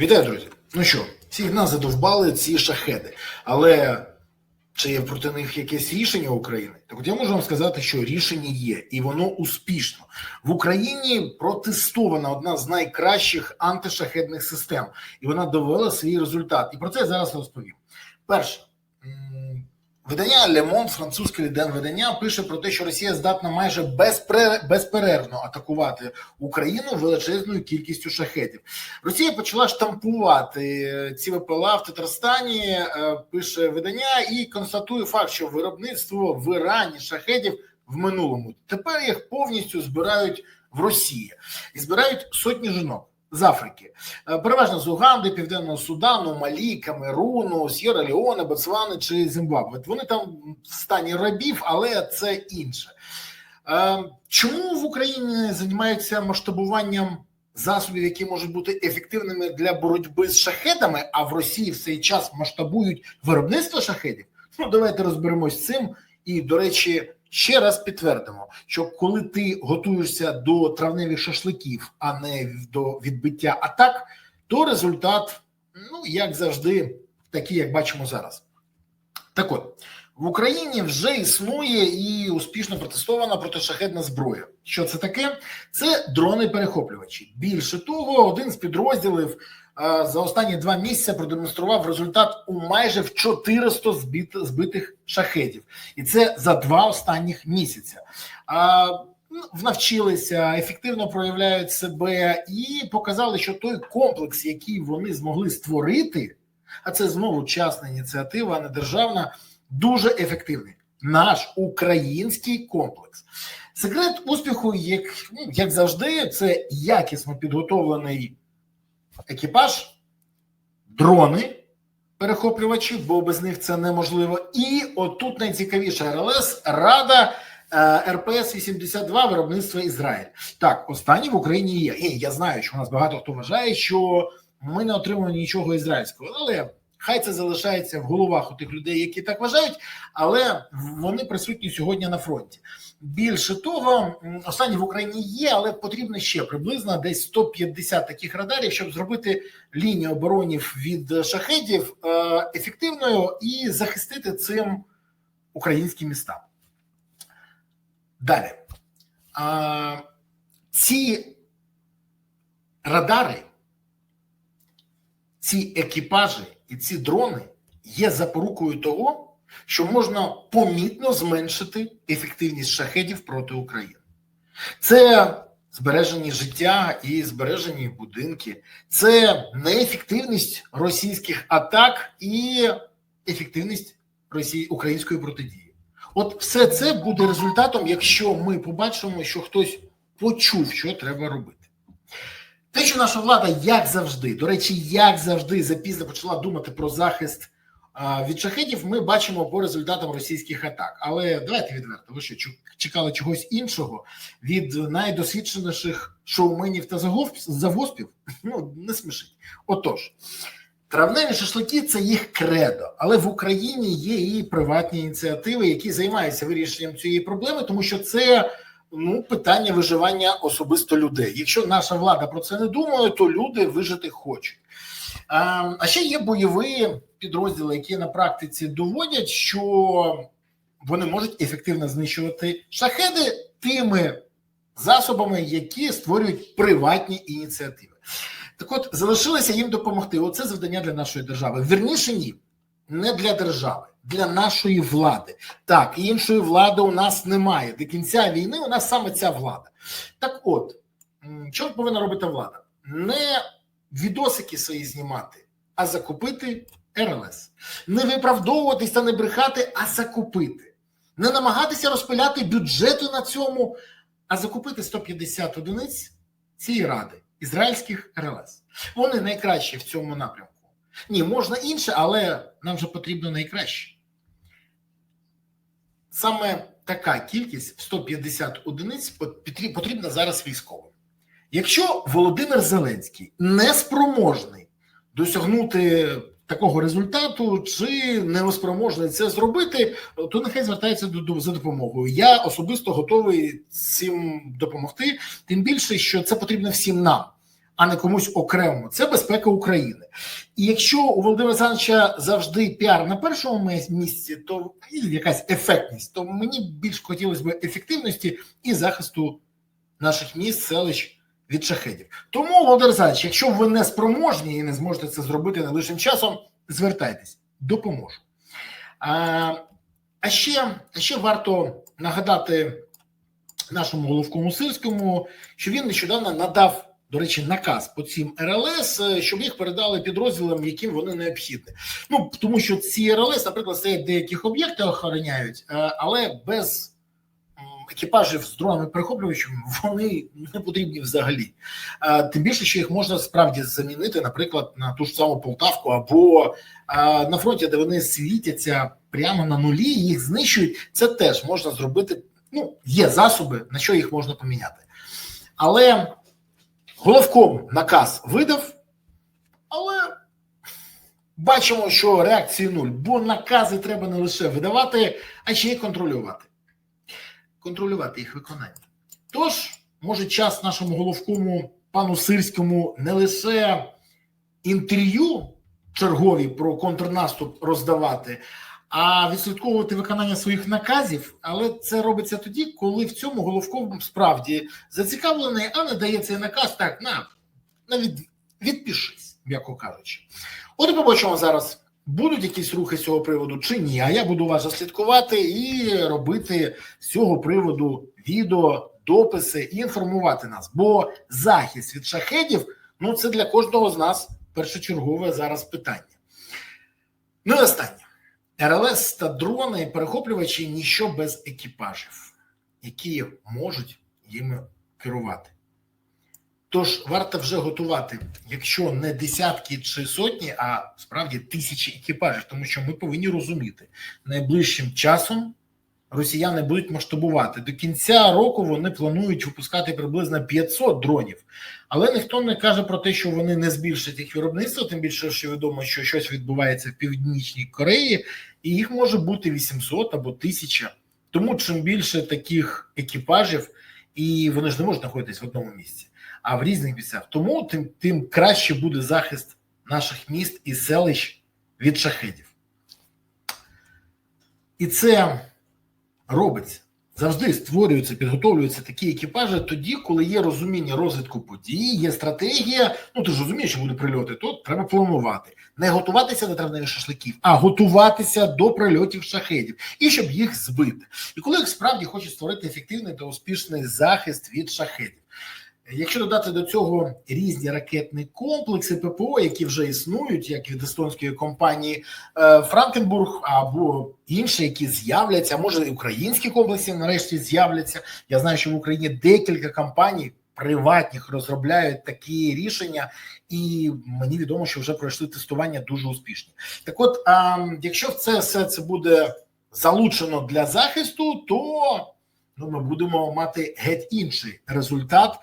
Вітаю, друзі. Ну що, всіх нас задовбали ці шахеди. Але чи є проти них якесь рішення України? Так от я можу вам сказати, що рішення є, і воно успішно. В Україні протестована одна з найкращих антишахедних систем, і вона довела свій результат. І про це я зараз розповім. Перше. Видання Monde, французьке ліден видання, пише про те, що Росія здатна майже безпре- безперервно атакувати Україну величезною кількістю шахетів. Росія почала штампувати е, ці ВПЛА в Татарстані, е, пише видання, і констатує факт, що виробництво в Ірані шахетів в минулому тепер їх повністю збирають в Росії і збирають сотні жінок. З Африки, Е, переважно з Уганди, Південного Судану, Малі, Камеруну, Сєра Леоне, Ботсвани чи Зімбабве. Вони там в стані рабів, але це інше. Е, Чому в Україні займаються масштабуванням засобів, які можуть бути ефективними для боротьби з шахедами, а в Росії в цей час масштабують виробництво шахедів? Ну давайте розберемось цим. І, до речі, ще раз підтвердимо, що коли ти готуєшся до травневих шашликів, а не до відбиття атак, то результат, ну як завжди, такий, як бачимо зараз. Так от в Україні вже існує і успішно протестована протишахедна зброя. Що це таке? Це дрони-перехоплювачі. Більше того, один з підрозділів е, за останні два місяці продемонстрував результат у майже в 400 збит, збитих шахедів, і це за два останніх місяця. Ну, навчилися, ефективно проявляють себе і показали, що той комплекс, який вони змогли створити, а це знову частна ініціатива, а не державна, дуже ефективний. Наш український комплекс. Секрет успіху, як, ну, як завжди, це якісно підготовлений екіпаж, дрони, перехоплювачі, бо без них це неможливо. І отут найцікавіше РЛС Рада е, РПС 82 виробництва Ізраїль. Так, останні в Україні є. Я знаю, що у нас багато хто вважає, що ми не отримуємо нічого ізраїльського, але хай це залишається в головах у тих людей, які так вважають, але вони присутні сьогодні на фронті. Більше того, останні в Україні є, але потрібно ще приблизно десь 150 таких радарів, щоб зробити лінію оборонів від шахедів е, ефективною і захистити цим українські міста. Далі. Ці радари, ці екіпажі і ці дрони є запорукою того, що можна помітно зменшити ефективність шахедів проти України. Це збережені життя і збережені будинки, це неефективність російських атак і ефективність Росії української протидії. От все це буде результатом, якщо ми побачимо, що хтось почув, що треба робити. Те, що наша влада, як завжди, до речі, як завжди запізно почала думати про захист від шахетів, ми бачимо по результатам російських атак. Але давайте відверто, ви що чекали чогось іншого від найдосвідченіших шоуменів та завгоспів? Ну не смішить. Отож, травневі шашлики це їх кредо, але в Україні є і приватні ініціативи, які займаються вирішенням цієї проблеми, тому що це ну питання виживання особисто людей. Якщо наша влада про це не думає, то люди вижити хочуть. А, а ще є бойові підрозділи, які на практиці доводять, що вони можуть ефективно знищувати шахеди тими засобами, які створюють приватні ініціативи. Так от залишилося їм допомогти. Оце завдання для нашої держави. Вірніше ні, не для держави, для нашої влади. Так, іншої влади у нас немає. До кінця війни у нас саме ця влада. Так от, що повинна робити влада? Не відосики свої знімати, а закупити РЛС. Не виправдовуватись та не брехати, а закупити. Не намагатися розпиляти бюджети на цьому, а закупити 150 одиниць цієї ради ізраїльських РЛС. Вони найкращі в цьому напрямку. Ні, можна інше, але нам вже потрібно найкраще. Саме така кількість в 150 одиниць потрібна зараз військовим. Якщо Володимир Зеленський не спроможний досягнути такого результату, чи не спроможний це зробити, то нехай звертається до за допомогою. Я особисто готовий цим допомогти, тим більше, що це потрібно всім нам, а не комусь окремо. Це безпека України. І якщо у Володимира Олександровича завжди піар на першому місці, то якась ефектність, то мені більш хотілося б ефективності і захисту наших міст, селищ від шахедів. Тому, Володимир Олександрович, якщо ви не спроможні і не зможете це зробити найближчим часом, звертайтесь, допоможу. А, а ще, а ще варто нагадати нашому головкому сирському, що він нещодавно надав, до речі, наказ по цим РЛС, е, щоб їх передали підрозділам, яким вони необхідні. Ну тому що ці РЛС, наприклад, стоять деяких об'єктів охороняють, е, але без екіпажів з дронами перехоплювачами вони не потрібні взагалі. Е, Тим більше, що їх можна справді замінити, наприклад, на ту ж саму Полтавку або на фронті, де вони світяться прямо на нулі, їх знищують. Це теж можна зробити. Ну, є засоби, на що їх можна поміняти. Але головком наказ видав, але бачимо, що реакції нуль, бо накази треба не лише видавати, а ще й контролювати. Контролювати їх виконання. Тож, може, час нашому головкому пану Сирському не лише інтерв'ю чергові про контрнаступ роздавати, а відслідковувати виконання своїх наказів, але це робиться тоді, коли в цьому головком справді зацікавлений, а не дає цей наказ так на, на від, м'яко кажучи. От і побачимо зараз, будуть якісь рухи з цього приводу чи ні. А я буду вас заслідкувати і робити з цього приводу відео, дописи і інформувати нас. Бо захист від шахедів ну це для кожного з нас першочергове зараз питання. Ну і останнє. РЛС та дрони перехоплювачі ніщо без екіпажів, які можуть їми керувати. Тож варто вже готувати, якщо не десятки чи сотні, а справді тисячі екіпажів, тому що ми повинні розуміти, найближчим часом росіяни будуть масштабувати. До кінця року вони планують випускати приблизно 500 дронів, але ніхто не каже про те, що вони не збільшать їх виробництво, тим більше, що відомо, що щось відбувається в Північній Кореї, і їх може бути 800 або 1000. Тому чим більше таких екіпажів, і вони ж не можуть знаходитись в одному місці, а в різних місцях. Тому тим, тим краще буде захист наших міст і селищ від шахедів. І це робиться. Завжди створюються, підготовлюються такі екіпажі тоді, коли є розуміння розвитку подій, є стратегія. Ну ти ж розумієш, що буде прильоти, то треба планувати. Не готуватися до травневих шашликів, а готуватися до прильотів шахедів і щоб їх збити. І коли їх справді хочуть створити ефективний та успішний захист від шахедів. Якщо додати до цього різні ракетні комплекси ППО, які вже існують, як від естонської компанії е, Франкенбург або інші, які з'являться, може і українські комплекси нарешті з'являться. Я знаю, що в Україні декілька компаній приватних розробляють такі рішення, і мені відомо, що вже пройшли тестування дуже успішні. Так, от, якщо це все це буде залучено для захисту, то ну, ми будемо мати геть інший результат.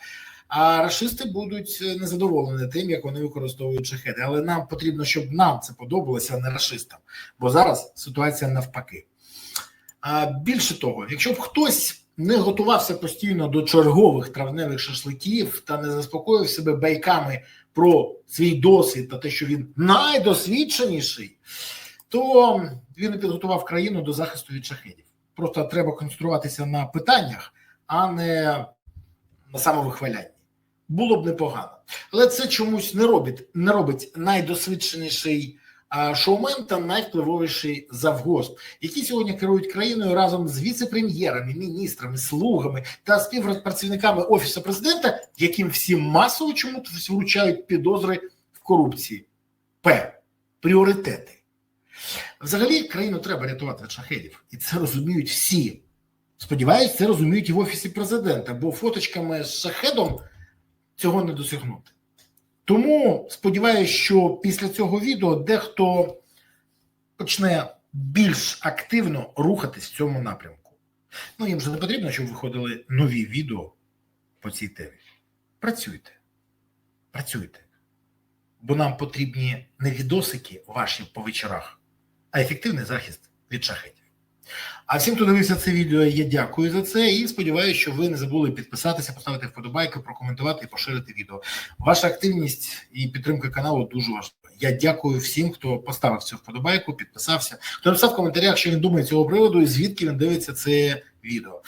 А рашисти будуть незадоволені тим, як вони використовують шахеди. Але нам потрібно, щоб нам це подобалося, а не рашистам. Бо зараз ситуація навпаки. А більше того, якщо б хтось не готувався постійно до чергових травневих шашликів та не заспокоїв себе байками про свій досвід та те, що він найдосвідченіший, то він не підготував країну до захисту від шахедів. Просто треба концентруватися на питаннях, а не на самовихвалянні. Було б непогано, але це чомусь не робить не робить найдосвідченіший шоумен та найвпливовіший завгосп, які сьогодні керують країною разом з віце-прем'єрами, міністрами, слугами та співпрацівниками офісу президента, яким всі масово чомусь вручають підозри в корупції. П. Пріоритети. Взагалі країну треба рятувати від шахедів, і це розуміють всі. Сподіваюсь, це розуміють і в офісі президента, бо фоточками з шахедом цього не досягнути. Тому сподіваюся, що після цього відео дехто почне більш активно рухатись в цьому напрямку. Ну їм же не потрібно, щоб виходили нові відео по цій темі. Працюйте, працюйте, бо нам потрібні не відосики ваші по вечорах, а ефективний захист від шахетів. А всім, хто дивився це відео, я дякую за це і сподіваюся, що ви не забули підписатися, поставити вподобайки, прокоментувати і поширити відео. Ваша активність і підтримка каналу дуже важлива. Я дякую всім, хто поставив цю вподобайку, підписався, хто написав в коментарях, що він думає цього приводу і звідки він дивиться це відео.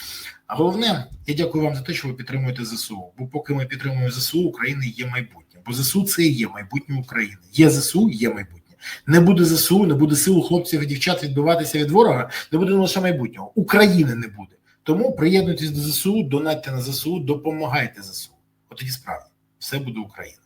А головне, я дякую вам за те, що ви підтримуєте ЗСУ. Бо поки ми підтримуємо ЗСУ, України є майбутнє. Бо ЗСУ це є майбутнє України. Є ЗСУ, є майбутнє. Не буде ЗСУ, не буде сил у хлопців і дівчат відбиватися від ворога, не буде лише майбутнього. України не буде. Тому приєднуйтесь до ЗСУ, донатьте на ЗСУ, допомагайте ЗСУ. От тоді справді все буде Україна.